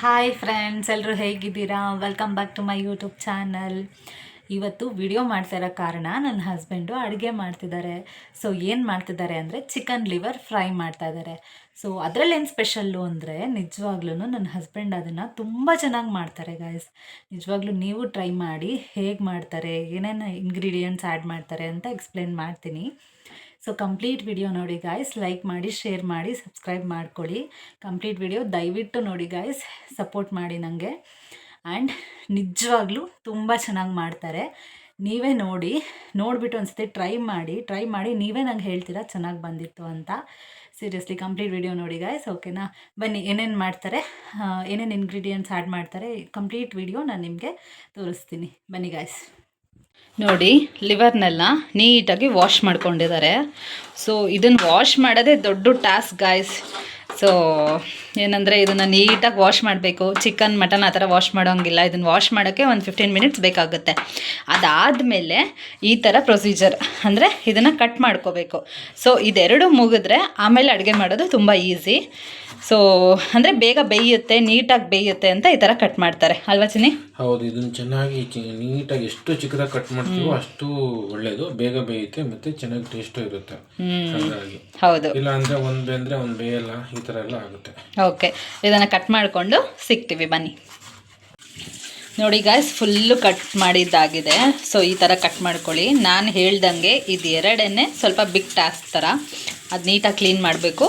Hi friends ಎಲ್ಲರೂ ಹೇಗಿದ್ದೀರಾ? Welcome back to my YouTube channel ಇವತ್ತು ವಿಡಿಯೋ ಮಾಡ್ತಾ ಇರೋ ಕಾರಣ ನನ್ನ ಹಸ್ಬೆಂಡು ಅಡುಗೆ ಮಾಡ್ತಿದ್ದಾರೆ. ಸೊ ಏನು ಮಾಡ್ತಿದ್ದಾರೆ ಅಂದರೆ ಚಿಕನ್ ಲಿವರ್ ಫ್ರೈ ಮಾಡ್ತಾ ಇದ್ದಾರೆ. ಸೊ ಅದರಲ್ಲೇನು ಸ್ಪೆಷಲ್ಲು ಅಂದರೆ ನಿಜವಾಗ್ಲೂ ನನ್ನ ಹಸ್ಬೆಂಡ್ ಅದನ್ನು ತುಂಬ ಚೆನ್ನಾಗಿ ಮಾಡ್ತಾರೆ ಗಾಯ್ಸ್ ನಿಜವಾಗ್ಲೂ ನೀವು ಟ್ರೈ ಮಾಡಿ ಹೇಗೆ ಮಾಡ್ತಾರೆ, ಏನೇನು ಇಂಗ್ರೀಡಿಯೆಂಟ್ಸ್ ಆ್ಯಡ್ ಮಾಡ್ತಾರೆ ಅಂತ ಎಕ್ಸ್ಪ್ಲೇನ್ ಮಾಡ್ತೀನಿ. ಸೊ ಕಂಪ್ಲೀಟ್ ವಿಡಿಯೋ ನೋಡಿ ಗಾಯ್ಸ್ ಲೈಕ್ ಮಾಡಿ ಶೇರ್ ಮಾಡಿ ಸಬ್ಸ್ಕ್ರೈಬ್ ಮಾಡ್ಕೊಳ್ಳಿ. ಕಂಪ್ಲೀಟ್ ವಿಡಿಯೋ ದಯವಿಟ್ಟು ನೋಡಿ ಗಾಯ್ಸ್ ಸಪೋರ್ಟ್ ಮಾಡಿ ನನಗೆ ಆ್ಯಂಡ್ ನಿಜವಾಗ್ಲೂ ತುಂಬ ಚೆನ್ನಾಗಿ ಮಾಡ್ತಾರೆ. ನೀವೇ ನೋಡಿ, ನೋಡಿಬಿಟ್ಟು ಒಂದ್ಸತಿ ಟ್ರೈ ಮಾಡಿ ಟ್ರೈ ಮಾಡಿ ನೀವೇ ನಂಗೆ ಹೇಳ್ತೀರಾ ಚೆನ್ನಾಗಿ ಬಂದಿತ್ತು ಅಂತ. ಸೀರಿಯಸ್ಲಿ ಕಂಪ್ಲೀಟ್ ವಿಡಿಯೋ ನೋಡಿ ಗಾಯ್ಸ್ ಓಕೆನಾ ಬನ್ನಿ, ಏನೇನು ಮಾಡ್ತಾರೆ ಏನೇನು ಇಂಗ್ರೀಡಿಯೆಂಟ್ಸ್ ಆ್ಯಡ್ ಮಾಡ್ತಾರೆ ಕಂಪ್ಲೀಟ್ ವಿಡಿಯೋ ನಾನು ನಿಮಗೆ ತೋರಿಸ್ತೀನಿ. ಬನ್ನಿ ಗಾಯ್ಸ್ ನೋಡಿ ಲಿವರ್ನೆಲ್ಲ ನೀಟಾಗಿ ವಾಶ್ ಮಾಡ್ಕೊಂಡಿದ್ದಾರೆ. ಸೊ ಇದನ್ನು ವಾಶ್ ಮಾಡೋದೇ ದೊಡ್ಡ ಟಾಸ್ಕ್ ಗಾಯ್ಸ್ ಸೊ ಏನಂದರೆ ಇದನ್ನು ನೀಟಾಗಿ ವಾಶ್ ಮಾಡಬೇಕು. ಚಿಕನ್ ಮಟನ್ ಆ ಥರ ವಾಶ್ ಮಾಡೋಂಗಿಲ್ಲ. ಇದನ್ನು ವಾಶ್ ಮಾಡೋಕ್ಕೆ ಒಂದು ಫಿಫ್ಟೀನ್ ಮಿನಿಟ್ಸ್ ಬೇಕಾಗುತ್ತೆ. ಅದಾದಮೇಲೆ ಈ ಥರ ಪ್ರೊಸೀಜರ್ ಅಂದರೆ ಇದನ್ನು ಕಟ್ ಮಾಡ್ಕೋಬೇಕು. ಸೊ ಇದೆರಡು ಮುಗಿದ್ರೆ ಆಮೇಲೆ ಅಡುಗೆ ಮಾಡೋದು ತುಂಬ ಈಸಿ ಸೊ ಅಂದರೆ ಬೇಗ ಬೇಯುತ್ತೆ ನೀಟಾಗಿ ಬೇಯುತ್ತೆ ಅಂತ ಈ ಥರ ಕಟ್ ಮಾಡ್ತಾರೆ. ಅಲ್ವಾ ಚಿನಿ ಹೌದು ಇದನ್ನು ಚೆನ್ನಾಗಿ ನೀಟಾಗಿ ಎಷ್ಟು ಚಿಕ್ಕದಾಗಿ ಕಟ್ ಮಾಡ್ತೀವೋ ಅಷ್ಟು ಒಳ್ಳೇದು. ಬೇಗ ಬೇಯುತ್ತೆ ಮತ್ತೆ ಚೆನ್ನಾಗಿ ಟೇಸ್ಟು ಇರುತ್ತೆ. ಹೌದು. ಇಲ್ಲ ಅಂದ್ರೆ ಒಂದು ಬೇಂದ್ರೆ ಒಂದ್ ಬೇಯಲ್ಲ ಈ ತರ ಎಲ್ಲ ಆಗುತ್ತೆ. ಓಕೆ ಇದನ್ನು ಕಟ್ ಮಾಡಿಕೊಂಡು ಸಿಗ್ತೀವಿ, ಬನ್ನಿ. ನೋಡಿ ಗಾಯ್ಸ್ ಫುಲ್ಲು ಕಟ್ ಮಾಡಿದ್ದಾಗಿದೆ. ಸೊ ಈ ಥರ ಕಟ್ ಮಾಡ್ಕೊಳ್ಳಿ. ನಾನು ಹೇಳ್ದಂಗೆ ಇದು ಎರಡನ್ನೇ ಸ್ವಲ್ಪ ಬಿಗ್ ಟಾಸ್ ಥರ ಅದು ನೀಟಾಗಿ ಕ್ಲೀನ್ ಮಾಡಬೇಕು.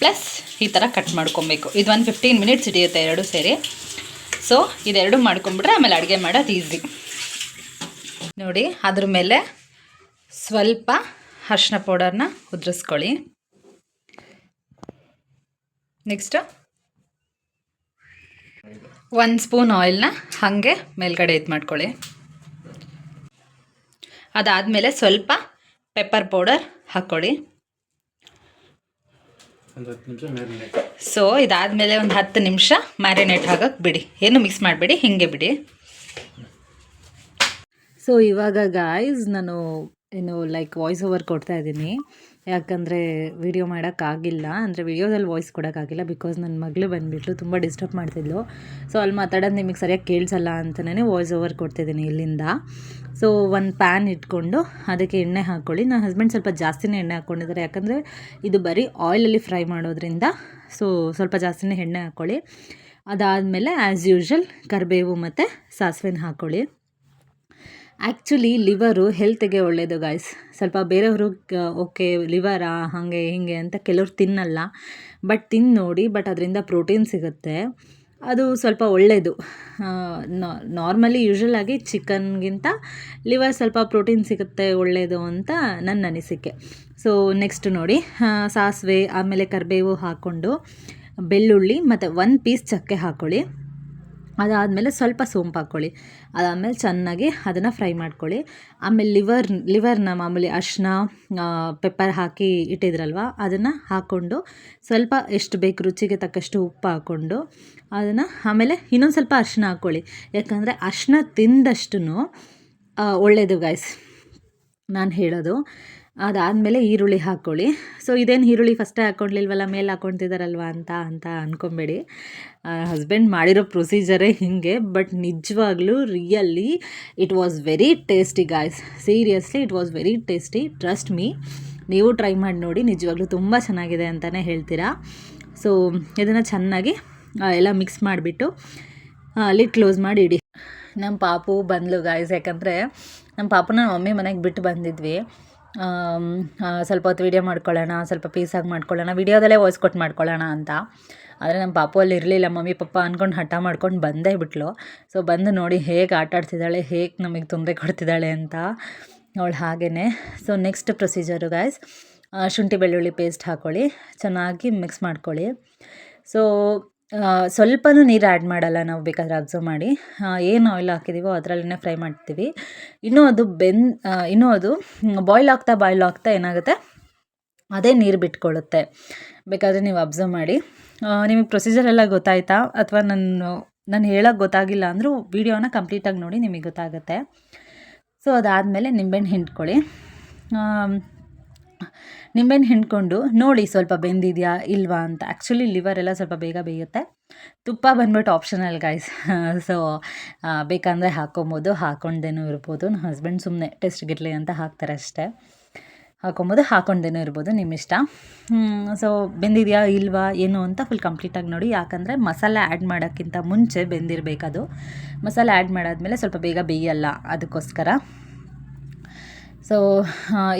ಪ್ಲಸ್ ಈ ಥರ ಕಟ್ ಮಾಡ್ಕೊಬೇಕು. ಇದು ಒಂದು ಫಿಫ್ಟೀನ್ ಮಿನಿಟ್ಸ್ ಹಿಡಿಯುತ್ತೆ ಎರಡು ಸೇರಿ. ಸೊ ಇದೆರಡು ಮಾಡ್ಕೊಂಬಿಟ್ರೆ ಆಮೇಲೆ ಅಡುಗೆ ಮಾಡೋದು ಈಸಿ ನೋಡಿ, ಅದ್ರ ಮೇಲೆ ಸ್ವಲ್ಪ ಅರ್ಶಿನ ಪೌಡರ್ನ ಉದ್ರಿಸ್ಕೊಳ್ಳಿ. ನೆಕ್ಸ್ಟು ಒಂದು ಸ್ಪೂನ್ ಆಯಿಲ್ನ ಹಾಗೆ ಮೇಲ್ಗಡೆ ಇದು ಮಾಡ್ಕೊಳ್ಳಿ. ಅದಾದಮೇಲೆ ಸ್ವಲ್ಪ ಪೆಪ್ಪರ್ ಪೌಡರ್ ಹಾಕ್ಕೊಳ್ಳಿ. ಸೊ ಇದಾದಮೇಲೆ ಒಂದು ಹತ್ತು ನಿಮಿಷ ಮ್ಯಾರಿನೇಟ್ ಹಾಕಕ್ಕೆ ಬಿಡಿ. ಏನು ಮಿಕ್ಸ್ ಮಾಡಬೇಡಿ ಹಿಂಗೆ ಬಿಡಿ. ಸೊ ಇವಾಗ ಗಾಯ್ಸ್ ನಾನು ಏನು ಲೈಕ್ ವಾಯ್ಸ್ ಓವರ್ ಕೊಡ್ತಾ ಇದ್ದೀನಿ. ಯಾಕಂದರೆ ವಿಡಿಯೋ ಮಾಡೋಕ್ಕಾಗಿಲ್ಲ. ಅಂದರೆ ವಿಡಿಯೋದಲ್ಲಿ ವಾಯ್ಸ್ ಕೊಡೋಕ್ಕಾಗಿಲ್ಲ ಬಿಕಾಸ್ ನನ್ನ ಮಗಳು ಬಂದುಬಿಟ್ಲು, ತುಂಬ ಡಿಸ್ಟರ್ಬ್ ಮಾಡ್ತಿದ್ಲು. ಸೊ ಅಲ್ಲಿ ಮಾತಾಡೋದು ನಿಮಗೆ ಸರಿಯಾಗಿ ಕೇಳಿಸಲ್ಲ ಅಂತಲೇ ವಾಯ್ಸ್ ಓವರ್ ಕೊಡ್ತಿದ್ದೀನಿ ಇಲ್ಲಿಂದ. ಸೊ ಒಂದು ಪ್ಯಾನ್ ಇಟ್ಕೊಂಡು ಅದಕ್ಕೆ ಎಣ್ಣೆ ಹಾಕ್ಕೊಳ್ಳಿ ನನ್ನ ಹಸ್ಬೆಂಡ್ ಸ್ವಲ್ಪ ಜಾಸ್ತಿನೇ ಎಣ್ಣೆ ಹಾಕ್ಕೊಂಡಿದ್ದಾರೆ ಯಾಕಂದರೆ ಇದು ಬರೀ ಆಯಿಲಲ್ಲಿ ಫ್ರೈ ಮಾಡೋದ್ರಿಂದ. ಸೊ ಸ್ವಲ್ಪ ಜಾಸ್ತಿನೇ ಎಣ್ಣೆ ಹಾಕ್ಕೊಳ್ಳಿ ಅದಾದಮೇಲೆ ಆ್ಯಸ್ ಯೂಶ್ವಲ್ ಕರಿಬೇವು ಮತ್ತು ಸಾಸಿವೆನ ಹಾಕ್ಕೊಳ್ಳಿ ಆ್ಯಕ್ಚುಲಿ ಲಿವರು ಹೆಲ್ತಿಗೆ ಒಳ್ಳೆಯದು ಗಾಯ್ಸ್ ಸ್ವಲ್ಪ ಬೇರೆಯವರು ಓಕೆ ಲಿವರಾ ಹಾಗೆ, ಹೀಗೆ ಅಂತ ಕೆಲವ್ರು ತಿನ್ನಲ್ಲ. ಬಟ್ ತಿಂದು ನೋಡಿ ಬಟ್ ಅದರಿಂದ ಪ್ರೋಟೀನ್ ಸಿಗುತ್ತೆ. ಅದು ಸ್ವಲ್ಪ ಒಳ್ಳೆಯದು ನಾರ್ಮಲಿ ಯೂಶ್ವಲ್ ಆಗಿ ಚಿಕನ್ಗಿಂತ ಲಿವರ್ ಸ್ವಲ್ಪ ಪ್ರೋಟೀನ್ ಸಿಗುತ್ತೆ ಒಳ್ಳೆಯದು ಅಂತ ನನ್ನ ಅನಿಸಿಕೆ. ಸೊ ನೆಕ್ಸ್ಟ್ ನೋಡಿ. ಸಾಸಿವೆ, ಆಮೇಲೆ ಕರಿಬೇವು ಹಾಕ್ಕೊಂಡು, ಬೆಳ್ಳುಳ್ಳಿ ಮತ್ತು ಒಂದು ಪೀಸ್ ಚಕ್ಕೆ ಹಾಕ್ಕೊಳ್ಳಿ ಅದಾದಮೇಲೆ ಸ್ವಲ್ಪ ಸೋಂಪು ಹಾಕ್ಕೊಳ್ಳಿ. ಅದಾದಮೇಲೆ ಚೆನ್ನಾಗಿ ಅದನ್ನು ಫ್ರೈ ಮಾಡ್ಕೊಳ್ಳಿ. ಆಮೇಲೆ ಲಿವರ್, ಲಿವರ್ನ ಮಾಮೂಲಿ ಅರ್ಶಿನ ಪೆಪ್ಪರ್ ಹಾಕಿ ಇಟ್ಟಿದ್ರಲ್ವ, ಅದನ್ನು ಹಾಕ್ಕೊಂಡು ಸ್ವಲ್ಪ ಎಷ್ಟು ಬೇಕು ರುಚಿಗೆ ತಕ್ಕಷ್ಟು ಉಪ್ಪು ಹಾಕ್ಕೊಂಡು ಅದನ್ನು ಆಮೇಲೆ ಇನ್ನೊಂದು ಸ್ವಲ್ಪ ಅರ್ಶಿನ ಹಾಕ್ಕೊಳ್ಳಿ. ಯಾಕಂದರೆ ಅರ್ಶಿನ ತಿಂದಷ್ಟು ಒಳ್ಳೆಯದು ಗಾಯ್ಸ್ ನಾನು ಹೇಳೋದು. ಅದಾದಮೇಲೆ ಈರುಳ್ಳಿ ಹಾಕ್ಕೊಳ್ಳಿ ಸೊ ಇದೇನು ಈರುಳ್ಳಿ ಫಸ್ಟೇ ಹಾಕ್ಕೊಳ್ಲಿಲ್ವಲ್ಲ ಮೇಲೆ ಹಾಕ್ಕೊಳ್ತಿದ್ದಾರಲ್ವ ಅಂತ ಅಂತ ಅಂದ್ಕೊಬೇಡಿ ಹಸ್ಬೆಂಡ್ ಮಾಡಿರೋ ಪ್ರೊಸೀಜರೇ ಹೀಗೆ ಬಟ್ ನಿಜವಾಗ್ಲೂ really it was very tasty guys seriously it was very tasty trust me ನೀವು ಟ್ರೈ ಮಾಡಿ ನೋಡಿ, ನಿಜವಾಗ್ಲೂ ತುಂಬ ಚೆನ್ನಾಗಿದೆ ಅಂತಲೇ ಹೇಳ್ತೀರಾ. ಸೊ ಇದನ್ನು ಚೆನ್ನಾಗಿ ಎಲ್ಲ ಮಿಕ್ಸ್ ಮಾಡಿಬಿಟ್ಟು ಲಿಟ್ ಕ್ಲೋಸ್ ಮಾಡಿ ಇಡಿ. ನಮ್ಮ ಪಾಪು ಬಂದ್ಲು ಗಾಯ್ಸ್ ಯಾಕಂದರೆ ನಮ್ಮ ಪಾಪನ ನಮ್ಮ ಮಮ್ಮಿ ಮನೆಗೆ ಬಿಟ್ಟು ಬಂದಿದ್ವಿ. ಸ್ವಲ್ಪ ಹೊತ್ತು ವೀಡಿಯೋ ಮಾಡ್ಕೊಳ್ಳೋಣ, ಸ್ವಲ್ಪ ಪೀಸಾಗಿ ಮಾಡ್ಕೊಳ್ಳೋಣ, ವೀಡಿಯೋದಲ್ಲೇ ವಾಯ್ಸ್ ಕೊಟ್ಟು ಮಾಡ್ಕೊಳ್ಳೋಣ ಅಂತ. ಆದರೆ ನಮ್ಮ ಪಾಪು ಅಲ್ಲಿ ಇರಲಿಲ್ಲ, ಮಮ್ಮಿ, ಪಪ್ಪ ಅಂದ್ಕೊಂಡು ಹಠ ಮಾಡ್ಕೊಂಡು ಬಂದೇ ಬಿಟ್ಲು. ಸೊ ಬಂದು ನೋಡಿ ಹೇಗೆ ಆಟ ಆಡ್ತಿದ್ದಾಳೆ, ಹೇಗೆ ನಮಗೆ ತೊಂದರೆ ಕೊಡ್ತಿದ್ದಾಳೆ ಅಂತ ಅವಳು ಹಾಗೆಯೇ ಸೊ ನೆಕ್ಸ್ಟ್ ಪ್ರೊಸೀಜರು ಗಾಯ್ಸ್ ಶುಂಠಿ ಬೆಳ್ಳುಳ್ಳಿ ಪೇಸ್ಟ್ ಹಾಕ್ಕೊಳ್ಳಿ ಚೆನ್ನಾಗಿ ಮಿಕ್ಸ್ ಮಾಡ್ಕೊಳ್ಳಿ. ಸೊ ಸ್ವಲ್ಪನೂ ನೀರು ಆ್ಯಡ್ ಮಾಡಲ್ಲ ನಾವು ಬೇಕಾದರೆ ಅಬ್ಸರ್ವ್ ಮಾಡಿ. ಏನು ಆಯಿಲ್ ಹಾಕಿದ್ದೀವೋ ಅದರಲ್ಲೇ ಫ್ರೈ ಮಾಡ್ತೀವಿ. ಇನ್ನೂ ಅದು ಬೆನ್ ಇನ್ನೂ ಅದು ಬಾಯ್ಲ್ ಆಗ್ತಾ ಬಾಯ್ಲ್ ಆಗ್ತಾ ಏನಾಗುತ್ತೆ? ಅದೇ ನೀರು ಬಿಟ್ಕೊಳ್ಳುತ್ತೆ. ಬೇಕಾದರೆ ನೀವು ಅಬ್ಸರ್ವ್ ಮಾಡಿ. ನಿಮಗೆ ಪ್ರೊಸೀಜರ್ ಎಲ್ಲ ಗೊತ್ತಾಯ್ತಾ? ಅಥವಾ ನಾನು ನಾನು ಹೇಳೋಕ್ಕೆ ಗೊತ್ತಾಗಿಲ್ಲ ಅಂದರೂ ವೀಡಿಯೋನ ಕಂಪ್ಲೀಟಾಗಿ ನೋಡಿ ನಿಮಗೆ ಗೊತ್ತಾಗುತ್ತೆ. ಸೊ ಅದಾದಮೇಲೆ ನಿಂಬೆಹಣ್ಣು ಹಿಂಡ್ಕೊಳ್ಳಿ. ನಿಂಬೆಹಣ್ಣು ಹಿಂಡ್ಕೊಂಡು ನೋಡಿ ಸ್ವಲ್ಪ ಬೆಂದಿದೆಯಾ ಇಲ್ವಾ ಅಂತ. ಆ್ಯಕ್ಚುಲಿ ಲಿವರ್ ಎಲ್ಲ ಸ್ವಲ್ಪ ಬೇಗ ಬೇಯುತ್ತೆ. ತುಪ್ಪ ಬಂದ್ಬಿಟ್ಟು ಆಪ್ಷನಲ್ ಗಾಯ್ಸ್ ಸೊ ಬೇಕಂದರೆ ಹಾಕ್ಕೊಬೋದು ಹಾಕೊಂಡೇನೂ ಇರ್ಬೋದು. ನನ್ನ ಹಸ್ಬೆಂಡ್ ಸುಮ್ಮನೆ ಟೆಸ್ಟ್ ಟೇಸ್ಟ್ಗಿರಲಿ ಅಂತ ಹಾಕ್ತಾರೆ ಅಷ್ಟೇ. ಹಾಕೊಬೋದು ಹಾಕೊಂಡೇನೂ ಇರ್ಬೋದು. ನಿಮ್ಮ ಇಷ್ಟ? ಸೊ ಬೆಂದಿದೆಯಾ ಇಲ್ವಾ ಏನು ಅಂತ ಫುಲ್ ಕಂಪ್ಲೀಟಾಗಿ ನೋಡಿ. ಯಾಕಂದರೆ ಮಸಾಲೆ ಆ್ಯಡ್ ಮಾಡೋಕ್ಕಿಂತ ಮುಂಚೆ ಬೆಂದಿರಬೇಕದು. ಮಸಾಲೆ ಆ್ಯಡ್ ಮಾಡಾದಮೇಲೆ ಸ್ವಲ್ಪ ಬೇಗ ಬೇಯಲ್ಲ ಅದಕ್ಕೋಸ್ಕರ. ಸೊ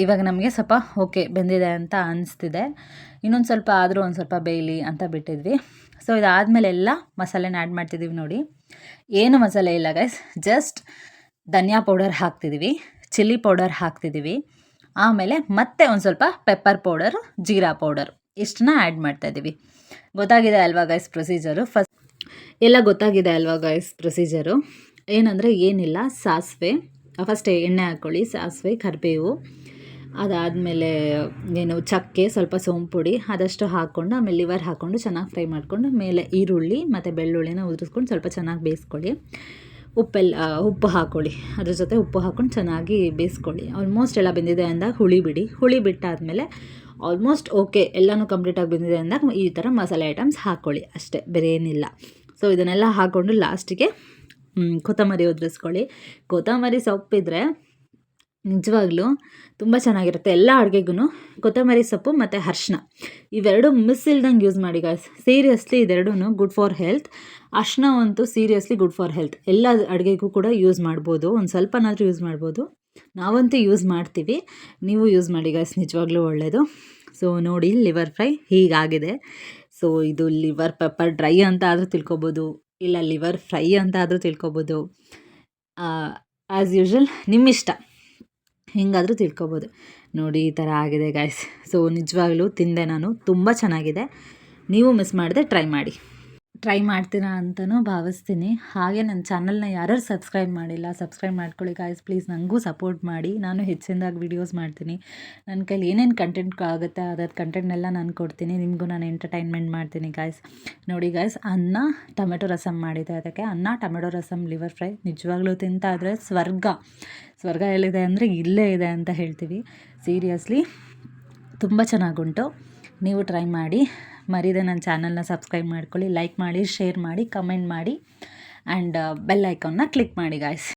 ಇವಾಗ ನಮಗೆ ಸ್ವಲ್ಪ ಓಕೆ ಬೆಂದಿದೆ ಅಂತ ಅನಿಸ್ತಿದೆ. ಇನ್ನೊಂದು ಸ್ವಲ್ಪ ಆದರೂ ಒಂದು ಸ್ವಲ್ಪ ಬೇಯಲಿ ಅಂತ ಬಿಟ್ಟಿದ್ವಿ. ಸೊ ಇದಾದಮೇಲೆ ಎಲ್ಲ ಮಸಾಲೆನ ಆ್ಯಡ್ ಮಾಡ್ತಿದ್ದೀವಿ ನೋಡಿ. ಏನು ಮಸಾಲೆ ಇಲ್ಲ ಗೈಸ್ ಜಸ್ಟ್ ಧನಿಯಾ ಪೌಡರ್ ಹಾಕ್ತಿದ್ದೀವಿ ಚಿಲ್ಲಿ ಪೌಡರ್ ಹಾಕ್ತಿದ್ದೀವಿ ಆಮೇಲೆ ಮತ್ತೆ ಒಂದು ಸ್ವಲ್ಪ ಪೆಪ್ಪರ್ ಪೌಡರ್ ಜೀರಾ ಪೌಡರ್ ಇಷ್ಟನ್ನ ಆ್ಯಡ್ ಮಾಡ್ತಾಯಿದ್ದೀವಿ ಗೊತ್ತಾಗಿದೆ ಅಲ್ವಾ ಗೈಸ್ ಪ್ರೊಸೀಜರು ಫಸ್ಟ್ ಎಲ್ಲ ಗೊತ್ತಾಗಿದೆ ಅಲ್ವಾ ಗೈಸ್ ಪ್ರೊಸೀಜರು ಏನಂದರೆ ಏನಿಲ್ಲ, ಸಾಸಿವೆ. ಫಸ್ಟ್ ಎಣ್ಣೆ ಹಾಕ್ಕೊಳ್ಳಿ, ಸಾಸಿವೆ, ಕರಿಬೇವು, ಅದಾದಮೇಲೆ ಏನು ಚಕ್ಕೆ, ಸ್ವಲ್ಪ ಸೋಂಪು ಪುಡಿ ಅದಷ್ಟು ಹಾಕ್ಕೊಂಡು, ಆಮೇಲೆ ಲಿವರ್ ಹಾಕ್ಕೊಂಡು ಚೆನ್ನಾಗಿ ಫ್ರೈ ಮಾಡಿಕೊಂಡು, ಮೇಲೆ ಈರುಳ್ಳಿ ಮತ್ತು ಬೆಳ್ಳುಳ್ಳಿನ ಉದುರಿಸ್ಕೊಂಡು ಸ್ವಲ್ಪ ಚೆನ್ನಾಗಿ ಬೇಯಿಸ್ಕೊಳ್ಳಿ. ಉಪ್ಪೆಲ್ಲ ಉಪ್ಪು ಹಾಕ್ಕೊಳ್ಳಿ. ಅದ್ರ ಜೊತೆ ಉಪ್ಪು ಹಾಕ್ಕೊಂಡು ಚೆನ್ನಾಗಿ ಬೇಯಿಸ್ಕೊಳ್ಳಿ. ಆಲ್ಮೋಸ್ಟ್ ಎಲ್ಲ ಬೆಂದಿದೆ ಅಂದಾಗ ಹುಳಿ ಬಿಡಿ. ಹುಳಿ ಬಿಟ್ಟಾದಮೇಲೆ ಆಲ್ಮೋಸ್ಟ್ ಓಕೆ ಎಲ್ಲನೂ ಕಂಪ್ಲೀಟಾಗಿ ಬೆಂದಿದೆ ಅಂದಾಗ ಈ ಥರ ಮಸಾಲೆ ಐಟಮ್ಸ್ ಹಾಕ್ಕೊಳ್ಳಿ. ಅಷ್ಟೇ ಬೇರೆ ಏನಿಲ್ಲ ಸೊ ಇದನ್ನೆಲ್ಲ ಹಾಕ್ಕೊಂಡು ಲಾಸ್ಟಿಗೆ ಕೊತ್ತಂಬರಿ ಉದುರಿಸ್ಕೊಳ್ಳಿ. ಕೊತ್ತಂಬರಿ ಸೊಪ್ಪಿದ್ರೆ ನಿಜವಾಗ್ಲೂ ತುಂಬ ಚೆನ್ನಾಗಿರುತ್ತೆ ಎಲ್ಲ ಅಡುಗೆಗೂ ಕೊತ್ತಂಬರಿ ಸೊಪ್ಪು ಮತ್ತು ಅರ್ಶಿನ. ಇವೆರಡು ಮಿಸ್ ಇಲ್ದಂಗೆ ಯೂಸ್ ಮಾಡಿ ಗಾಯ್ಸ್ ಸೀರಿಯಸ್ಲಿ ಇದೆರಡೂ ಗುಡ್ ಫಾರ್ ಹೆಲ್ತ್ ಅರ್ಶಿನ ಅಂತೂ ಸೀರಿಯಸ್ಲಿ ಗುಡ್ ಫಾರ್ ಹೆಲ್ತ್ ಎಲ್ಲ ಅಡುಗೆಗೂ ಕೂಡ ಯೂಸ್ ಮಾಡ್ಬೋದು. ಒಂದು ಸ್ವಲ್ಪನಾದರೂ ಯೂಸ್ ಮಾಡ್ಬೋದು. ನಾವಂತೂ ಯೂಸ್ ಮಾಡ್ತೀವಿ. ನೀವು ಯೂಸ್ ಮಾಡಿ ಗಾಯ್ಸ್ ನಿಜವಾಗ್ಲೂ ಒಳ್ಳೆಯದು ಸೊ ನೋಡಿ ಲಿವರ್ ಫ್ರೈ ಹೀಗಾಗಿದೆ. ಸೊ ಇದು ಲಿವರ್ ಪೆಪ್ಪರ್ ಡ್ರೈ ಅಂತ ಆದರೂ ತಿಳ್ಕೊಬೋದು. ಇಲ್ಲ, ಲಿವರ್ ಫ್ರೈ ಅಂತ ಆದರೂ ತಿಳ್ಕೊಬೋದು ಆ್ಯಸ್ ಯೂಶ್ವಲ್ ನಿಮ್ಮಿಷ್ಟ. ಹೆಂಗಾದರೂ ತಿಳ್ಕೊಬೋದು. ನೋಡಿ, ಈ ಥರ ಆಗಿದೆ ಗಾಯ್ಸ್ ಸೊ ನಿಜವಾಗ್ಲೂ ತಿಂದೆ ನಾನು. ತುಂಬ ಚೆನ್ನಾಗಿದೆ. ನೀವು ಮಿಸ್ ಮಾಡಿದೆ ಟ್ರೈ ಮಾಡಿ. ಟ್ರೈ ಮಾಡ್ತೀರಾ ಅಂತಲೂ ಭಾವಿಸ್ತೀನಿ. ಹಾಗೆ ನನ್ನ ಚಾನಲ್ನ ಯಾರು ಸಬ್ಸ್ಕ್ರೈಬ್ ಮಾಡಿಲ್ಲ, ಸಬ್ಸ್ಕ್ರೈಬ್ ಮಾಡ್ಕೊಳ್ಳಿ ಗಾಯ್ಸ್ ಪ್ಲೀಸ್ ನನಗೂ ಸಪೋರ್ಟ್ ಮಾಡಿ. ನಾನು ಹೆಚ್ಚಿನದಾಗಿ ವೀಡಿಯೋಸ್ ಮಾಡ್ತೀನಿ. ನನ್ನ ಕೈಲಿ ಏನೇನು ಕಂಟೆಂಟ್ ಆಗುತ್ತೆ ಅದಾದ ಕಂಟೆಂಟ್ನೆಲ್ಲ ನಾನು ಕೊಡ್ತೀನಿ. ನಿಮಗೂ ನಾನು ಎಂಟರ್ಟೈನ್ಮೆಂಟ್ ಮಾಡ್ತೀನಿ ಗಾಯ್ಸ್ ನೋಡಿ ಗಾಯ್ಸ್ ಅನ್ನ, ಟೊಮೆಟೊ ರಸಮ್ ಮಾಡಿದೆ ಅದಕ್ಕೆ ಅನ್ನ, ಟೊಮೆಟೊ ರಸಮ್ ಲಿವರ್ ಫ್ರೈ ನಿಜವಾಗ್ಲೂ ತಿಂತಾದರೆ ಸ್ವರ್ಗ. ಸ್ವರ್ಗ ಎಲ್ಲಿದೆ ಅಂದರೆ ಇಲ್ಲೇ ಇದೆ ಅಂತ ಹೇಳ್ತೀವಿ. ಸೀರಿಯಸ್ಲಿ ತುಂಬ ಚೆನ್ನಾಗುಂಟು ನೀವು ಟ್ರೈ ಮಾಡಿ. ಮರಿದೆ ನನ್ನ ಚಾನಲ್ನ ಸಬ್ಸ್ಕ್ರೈಬ್ ಮಾಡ್ಕೊಳ್ಳಿ ಲೈಕ್ ಮಾಡಿ ಶೇರ್ ಮಾಡಿ ಕಮೆಂಟ್ ಮಾಡಿ ಆ್ಯಂಡ್ ಬೆಲ್ ಐಕಾನ್ನ ಕ್ಲಿಕ್ ಮಾಡಿ ಗಾಯ್ಸ್